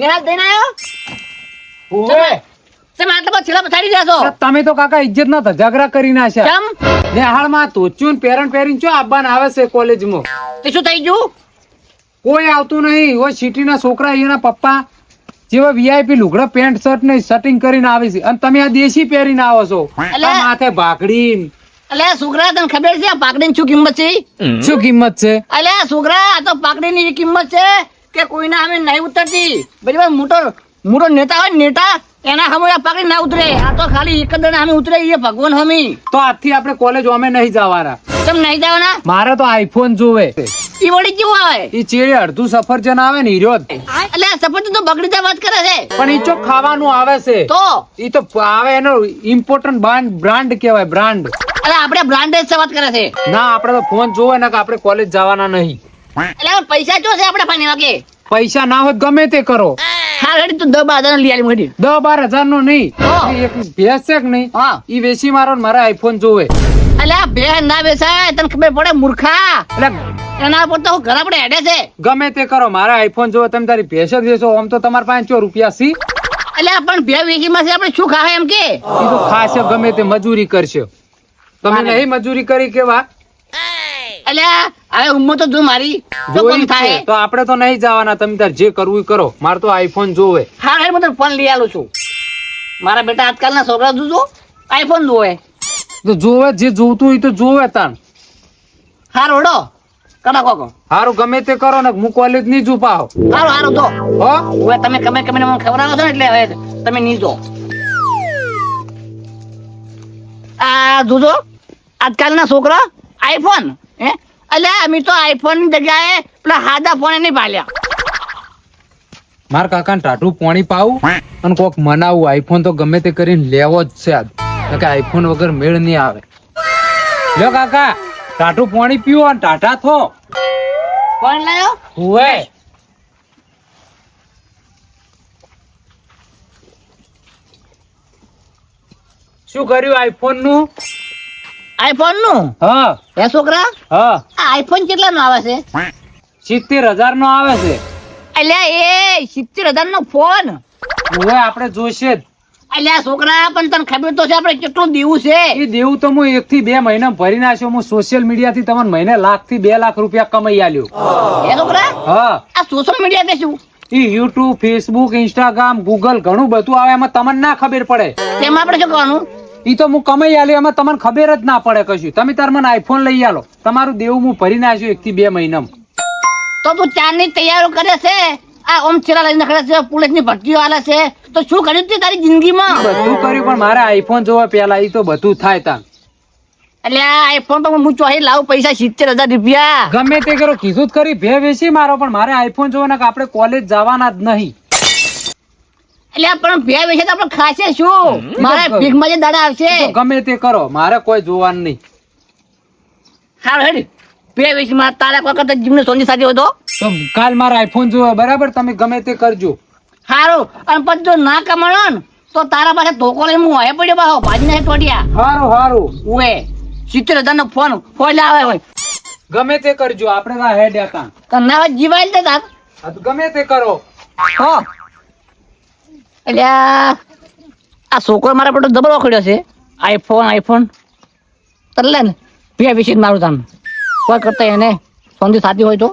નિહાલ દઈને આવ્યો ઓવે તમે આટલા બધા છેલ્લા પછાડી રહ્યા છો? તમે તો કાકા ઇજ્જત ના ઝઘડા કરી નાખ્યા. કેમ નેહાળમાં તોચ્યું ને પેરણ પેરીને ચો આબાન આવે છે કોલેજમાં? તે શું થઈ ગયું? કોઈ આવતું નહીં. ઓ સિટીના છોકરા એના પપ્પા જેવા વીઆઈપી લુગડા પેન્ટ શર્ટ ને સેટિંગ કરીને આવે છે. અને તમે આ દેશી પહેરીને આવો છો. માથે ભાગડી અલે છોકરા તને ખબર છે આ પાકડીની શું કિંમત છે? શું કિંમત છે? અલે છોકરા આ તો પાકડી ની કિંમત છે. કે કોઈના અમે નહીં ઉતરતી? બરાબર મોટો મોટો નેતા હોય નેતા એના આ પાકડી ના ઉતરે. આ તો ખાલી એક જ અમે ઉતરે એ ભગવાન હમી. તો આજથી આપણે કોલેજ અમે નહીં જવાના. તમે નહીં જવાના? મારે તો આઈફોન જોવે. ઈ વળી કેવું આવે? એ ચેડે અડધું સફરજન આવે ને હીરો એટલે સફરજન તો બગડી વાત કરે છે. પણ ઈ ચો ખાવાનું આવે છે? તો? ઈ તો આવે એનો ઇમ્પોર્ટન્ટ બ્રાન્ડ કહેવાય બ્રાન્ડ અરે આપણે બ્રાન્ડ જ વાત કરે છે. ના આપણે તો ફોન જોવે ને કે આપણે કોલેજ જવાના નહીં. એટલે પૈસા જો છે આપણે પાણી વાગે પૈસા ના હોય ગમે તે કરો. હા રેડી તું દસ બાર હજાર લઈ આવી મળી દસ બાર હજાર નો નહીં. એક ભેંસ છે કે નહીં હા. ઈ વેચી મારો ને મારે આઈફોન જોવે. એટલે આ ના બેસાય તને ખબર પડે મૂર્ખા? એટલે એના પર તો ઘર આપણે હેડે છે. ગમે તે કરો મારા આઈફોન જોવે તમે તારી ભેસ જ વેચો. આમ તો તમારે પાંચ ચો રૂપિયા સી એટલે પણ બે વીઘીમાં છે આપણે શું ખાવે એમ કે? ખાશે ગમે તે મજૂરી કરશે. તમે નહીં મજૂરી કરી કેવા? હવે ઉંમર તો જો મારી જોઈ થાય? તો આપણે તો નહીં જવાના. તમે તાર જે કરવું કરો. મારે તો આઈફોન જોવે. હા હેડ હું ફોન લઈ આલું છું. મારા બેટા આજકાલના છોકરા જોજો. આઈફોન જોવે. તો જોવે જે જોતું હોય તો જોવે તાણ હા રોડો કડા કોકો હારું ગમે તે કરો ને હું કોલેજ નહીં પાવ હારું હારું તો હો? હવે તમે કમે કમે મને ખવડાવો છો એટલે હવે તમે નહીં જો. આ જોજો. આજકાલના છોકરા આઈફોન હે? અમે તો આઈફોન જગ્યાએ પેલા હાદા ફોન નહીં પાલ્યા માર કાકા ટાટું પાણી પાવું અને કોક મનાવું. આઈફોન તો ગમે તે કરીને લેવો જ છે આજ. કે આઈફોન વગર મેળ નહીં આવે. લ્યો કાકા ટાટું પાણી પીવો અને ટાટા થો. કોણ લાયો? હુએ. શું કર્યું આઈફોનનું? આઈફોનનું? હા. છોકરા? હા. આઈફોન કેટલા નો આવે છે? સિત્તેર હજાર નો આવે છે. અલ્યા એ સિત્તેર હજાર નો ફોન? હવે આપણે જોઈશે જ. અલ્યા છોકરા પણ તને ખબર તો છે આપણે કેટલું દેવું છે? એ દેવું તો હું એક થી બે મહિના ભરી નાખ્યો. હું સોશિયલ મીડિયા થી તમને મહિને લાખથી બે લાખ રૂપિયા કમાઈ આલ્યો. એ છોકરા? હા. આ સોશિયલ મીડિયા તે શું? ઈ યુટ્યુબ ફેસબુક ઇન્સ્ટાગ્રામ ગૂગલ ઘણું બધું આવે એમાં તમને ના ખબર પડે. તેમાં આપણે શું કરવાનું? ઈ તો હું કમાઈ આલ્યો એમાં તમને ખબર જ ના પડે કશું. તમે તાર મને આઈફોન લઈ આલો. તમારું દેવું હું ભરી નાખ્યું એક થી બે મહિનામાં. તો તું ચારની તૈયારો કરે છે? આ ઓમ છેલા લઈને ખડે છે પોલીસની ભરતીઓ આલે છે. તો શું કર્યું તે તારી જિંદગીમાં? બધું કર્યું પણ મારે આઈફોન જોવા પેલા એ તો બધું થાય તા એટલે આ આઈફોન તો હું ચોહી લાવું પૈસા સિત્તેર હજાર રૂપિયા. ગમે તે કરો કીધું જ કરી ભે વેચી મારો પણ મારે આઈફોન જોવાના કે આપણે કોલેજ જવાના જ નહીં. એટલે પણ બે વિશે તો આપણે ખાશે શું? મારે તો- ભીખમાં જે દાડા આવશે. ગમે તે કરો મારે કોઈ જોવાનું નહીં. સારું હેડ. બે વિશે માં તારા કોઈ કરતા જીવને સોની સાથે હોય તો? તો કાલ મારા આઈફોન જોવા બરાબર? તમે ગમે તે કરજો. સારું અને પછી જો ના કમાણો ને તો તારા પાસે ધોકો લઈને હું હે પડ્યો બાહો? ભાજી ને ટોટિયા હારું હારું. ઉએ સિત્તેર હજાર નો ફોન ફોન આવે હોય. ગમે તે કરજો આપણે ના હેડ હતા તો ના જીવાય ને તાર. ગમે તે કરો. હો. એટલે આ છોકરો મારા પર જબરો ખડ્યો છે. આઈફોન આઈફોન તરલે ને. બે વિશે મારું તામ કોઈ કરતા એને સોંધી સાચી હોય તો.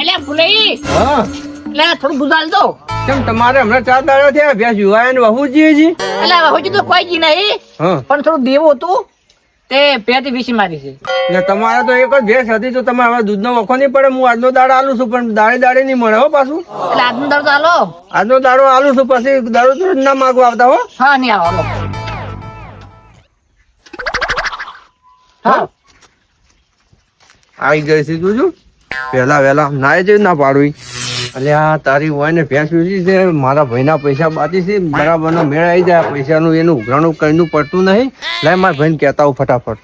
એટલે ફુલઈ હા. એટલે થોડું ગુજાલ દો. કેમ તમારે હમણાં ચાર દાડા થયા? ભેંસ યુવાય ને વહુ જીએ જી એટલે હવે જ તો કોઈ જી નહીં. પણ થોડું દેવું હતું. તે પેટી વિશે મારી છે. એટલે તમારે તો એક જ ભેંસ હતી તો તમે હવે દૂધનો વખો નહીં પડે. હું આજનો દાડો આલું છું પણ દાડે દાડે નહીં મળે હો પાછું. એટલે આજનો દર્દ આલો. આજનો દાડો આલું છું પછી દાડો તો ના માગવા આવતા હો. હા નહીં આવો હા. આવી ગઈ છે જોજો. જો વહેલા વહેલા. નાય જ ના પાડવી. આ તારી હોય ને ભેંસ વેચી છે મારા ભાઈના પૈસા બાકી છે બરાબર નો મેળ આવી જાય પૈસાનું એનું ઉઘરાણું કઈનું પડતું નહીં. લાય મારા ભાઈને કહેતા હું ફટાફટ.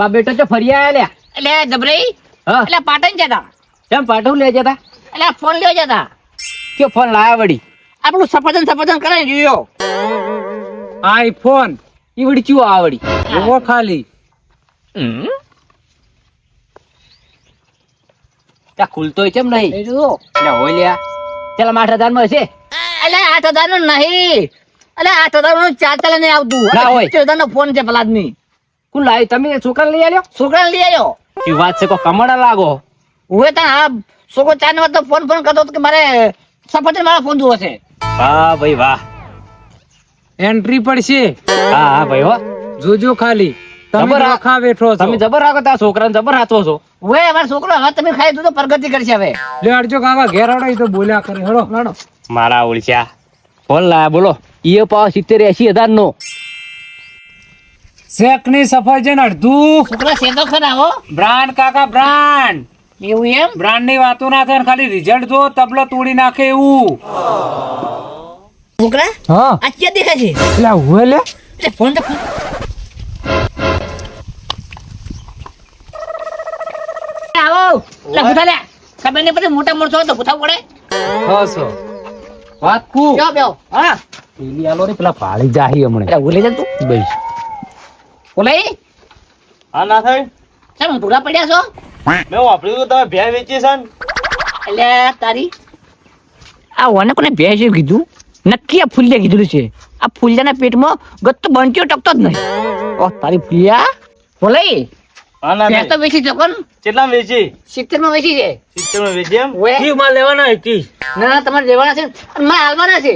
બા બેટા તો ફરી આયા લ્યા. એટલે જબરાઈ એટલે પાટણ જતા? કેમ પાટણ લે જતા? એટલે ફોન લેવા જતા? કે ફોન લાયા વળી? આપણું સફરજન સફરજન કરે જોયો. આઈફોન ઈ વળી ચિયો આવડી જોવો ખાલી. ત્યાં ખુલતોય કેમ નહીં? એ હોય લ્યા. પેલા આઠ હજારમાં છે અલે આઠ હજારનું નહીં. અલે આઠ હજારનું ચાર ચાલે નહીં આવતું. ના હોય. હજાર નો ફોન છે પેલા આદમી કોણ લાવી તમે છોકરા લઈ આવ્યો છોકરાને લઈ આવ્યો શું વાત છે કોઈ કમડા લાગો? હું ત્યાં આ છોકરો ચાર ને તો ફોન ફોન કરતો કે મારે સફરજન મારો ફોન જોવો છે. વાહ ભાઈ વાહ. એન્ટ્રી પડશે. હા હા ભાઈ હો. જોજો ખાલી. તમે જબર બેઠો છો. તમે જબર રાખો તા છોકરાને જબર હાચવો છો? હવે અમાર છોકરો હવે તમે ખાઈ દો તો પ્રગતિ કરશે હવે. લે અડજો કાકા ઘેર આવડે તો બોલ્યા કરે હેડો. લડો મારા ઓળખ્યા. ફોન લાયા બોલો. ઈયો પાવ સિત્તેર એસી હજાર નો શેકની સફરજન અડધું. છોકરા છે ખરાવો હો બ્રાન્ડ કાકા બ્રાન્ડ. એવું એમ? બ્રાન્ડની વાતો ના થાય ખાલી રિઝલ્ટ જો તબલો તોડી નાખે એવું. છોકરા હા. આ ક્યાં દેખાય છે? એટલે હવે લે. ફોન તો આવો લે. ખબર નહીં પછી મોટા મોટો તો ભૂથા પડે. હસો વાત કુ? બેહો બેહો. હા. પેલી આલો રે પેલા ભાળી જાહી હમણે. એટલે ભૂલી જા તું. ભાઈ બોલાઈ હા ના થાય. ચાલ ભૂલા પડ્યા છો? મેં વાપર્યું તમે ભેં વેચી છે એટલે તારી. આ વને કોને ભેંસે કીધું? નક્કી આ ફૂલિયા કીધું છે. આ ફૂલિયાના પેટમાં ગત્તો બંચ્યો ટકતો જ નહીં. ઓહ તારી ફૂલિયા. બોલાઈ હા તો વેચી છે કેટલા વેચી? સિત્તેરમાં વેચી છે સિત્તેરમાં વેચી એમ? ઓએ. માં લેવાના હતી ના ના તમારે લેવાના છે અને મારે હાલવાના છે.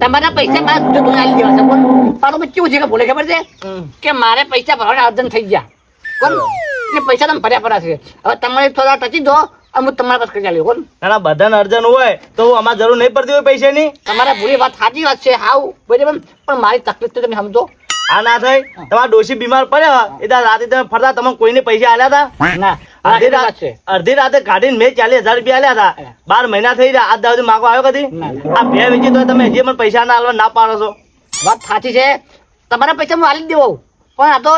તમારા પૈસા મારે દૂધે આલી દેવા છે બોલ. પાડો કેવું છે કે બોલે ખબર છે? કે મારે પૈસા ભરવાના અર્જન થઈ ગયા. કોણ એટલે પૈસા તમે ભર્યા પડ્યા છે. હવે તમારે થોડા ટચી દો અને હું તમારા પાસે કરી આવ્યો કોણ ના ના બધાને અર્જન હોય તો અમારે જરૂર નહીં પડતી હોય પૈસાની. તમારા પૂરી વાત સાચી વાત છે હાવ બરાબર. પણ મારી તકલીફ તો તમે સમજો. આ ના થાય તમારા ડોશી બીમાર પડ્યા એ તો રાતે તમે ફરતા તમે કોઈને પૈસા આલ્યા હતા? ના. અડધી આ રાત છે. અડધી રાતે કાઢીને મેં ચાલીસ હજાર રૂપિયા આલ્યા હતા. બાર મહિના થઈ રહ્યા આજ દાદી માગવા આવ્યો કદી? આ બે વેચી તો તમે હજી મને પૈસા ના આલવા ના પાડો છો. વાત સાચી છે. તમારા પૈસા હું આલી દેવો. પણ આ તો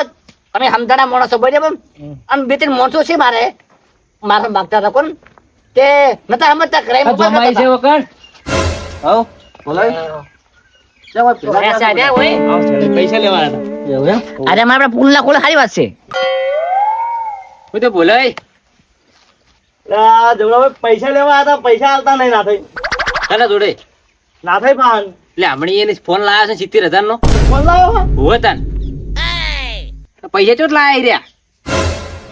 તમે સમજાના માણસો બરાબર? આમ બે ત્રણ માણસો છે મારે. મારા માગતા હતા કોણ? તે નતા સમજતા કરે જમાઈ છે વખત. હવ બોલાય. વાત છે બોલાય પૈસા લેવા હતા પૈસા આલતા નહીં ના થઈ તને જોડે ના એટલે હમણાં એને ફોન લાવ્યો છે સિત્તેર હજાર નો. ફોન લાવ્યો પૈસા ચોટ લાયા રહ્યા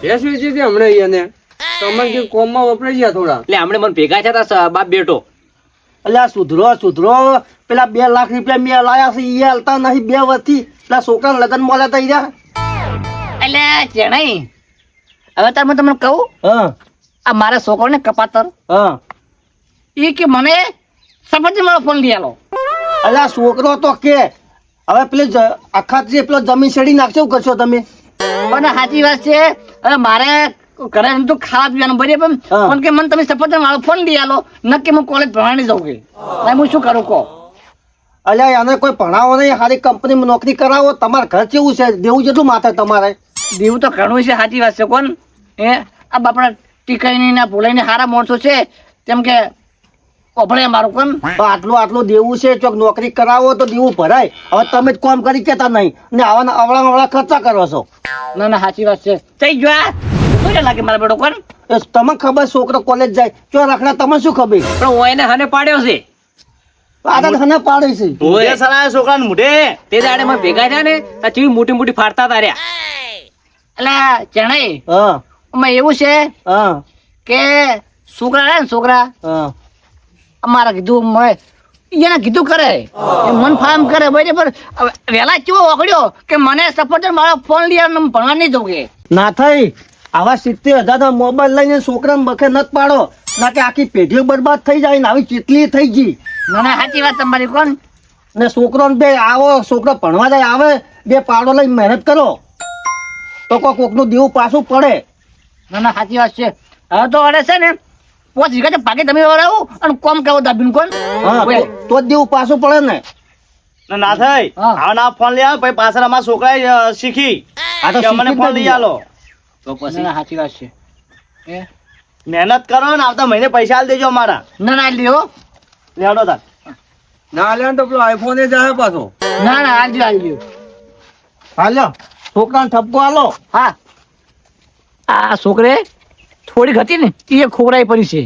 ભેંસ વેચી હમણાં તમને કે કોમમાં વપરાઈ ગયા થોડા. એટલે હમણાં મને ભેગા થયા તા બાપ બેટો. અલ્યા સુધરો સુધરો. પેલા બે લાખ રૂપિયા મેં લાયા છે એ હાલતા નહીં બે વર્ષથી. પેલા છોકરા લગ્ન મળ્યા તા ઈરા. એટલે ચેણાઈ હવે તાર હું તમને કહું? હા. આ મારા છોકરાને કપાતર હા. એ કે મને સફરજન મારો ફોન લઈ આલો. અલ્યા છોકરો તો કે હવે પેલી આખા પેલો જમીન છેડી નાખશો કરશો તમે. પણ સાચી વાત છે હવે મારે એમ તો ખાવા પીવાનું હા. પણ કે મને તમે સફરજન વાળો ફોન લઈ આલો. નક્કી હું કોલેજ ભણવાની જાઉં કે હું શું કરું કહો? અલ્યા આને કોઈ ભણાવો નહીં. સારી કંપનીમાં નોકરી કરાવો. તમારે ઘર કેવું છે? દેવું જેટલું માથે તમારે. દેવું તો ઘણું છે સાચી વાત છે કોણ? એ આ બાપડા ટીકાઈની ને ભૂલાઈને સારા માણસો છે. તેમ કે ઓભળે મારું કોણ? આટલું આટલું દેવું છે? ચોક નોકરી કરાવો તો દેવું ભરાય. હવે તમે જ કામ કરી કેતા નહીં. ને આવા અવળા અવળા ખર્ચા કરો છો. ના ના સાચી વાત છે. થઈ ગયો લાગે મારા બેટો કોણ એ તમને ખબર છોકરો કોલેજ જાય. ચો રખડા તમને શું ખબર? પણ હું એને હને પાડ્યો છે. આદત હને પાડે છે. ઓય. છોકરા મુઢે. તે દાડે મને ભેગા થયા ને આ મોટી મોટી ફાડતા હતા એટલે ચણાઈ હા. એવું છે હા. કે છોકરા ને છોકરા હા. અમારા કીધું મળે એને કીધું કરે. મન ફામ કરે બરાબર. વેલા વહેલા કેવો ઓગળ્યો કે મને સફરજન મારો ફોન લઈ ભણવા નહીં જવું કે. ના થઈ આવા સિત્તેર હજાર ના મોબાઈલ લઈને છોકરાને બખે નત પાડો. ના કે આખી પેઢીઓ બરબાદ થઈ જાય ને આવી ચીટલી થઈ ગઈ. ના ના સાચી વાત તમારી કોણ? ને છોકરો બે આવો છોકરો ભણવા જાય આવે બે પાડો લઈ મહેનત કરો. તો કોઈ કોકનું દેવું પાછું પડે. ના ના સાચી વાત છે. હવે તો અડે છે ને પોચ વીઘા ભાગે તમે વરાવું અને કોમ કેવો દાબીન કોણ? હા તો- જ દેવું પાછું પડે ને. ના થાય. હા. ના ફોન લઈ આવે પછી પાછળ અમારા છોકરાએ શીખી. જ ફોન લઈ. આલો. તો ના પછી? ના સાચી વાત છે. એ મહેનત કરો ને આવતા મહિને પૈસા આલ દેજો અમારા. ના ના લ્યો. લેવડો તાર. ના લે તો પેલો આઈફોન એ જાય પાછો. ના ના હાલજો હાલજો હાલો. છોકરાને ઠપકો હાલો હા. આ છોકરે થોડીક હતી ને એ ખોરાઈ પડી છે.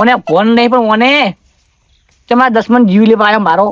ઓને ફોન નહીં પણ ઓને. તમારા દસમન જીવ લેવા આવ્યો મારો.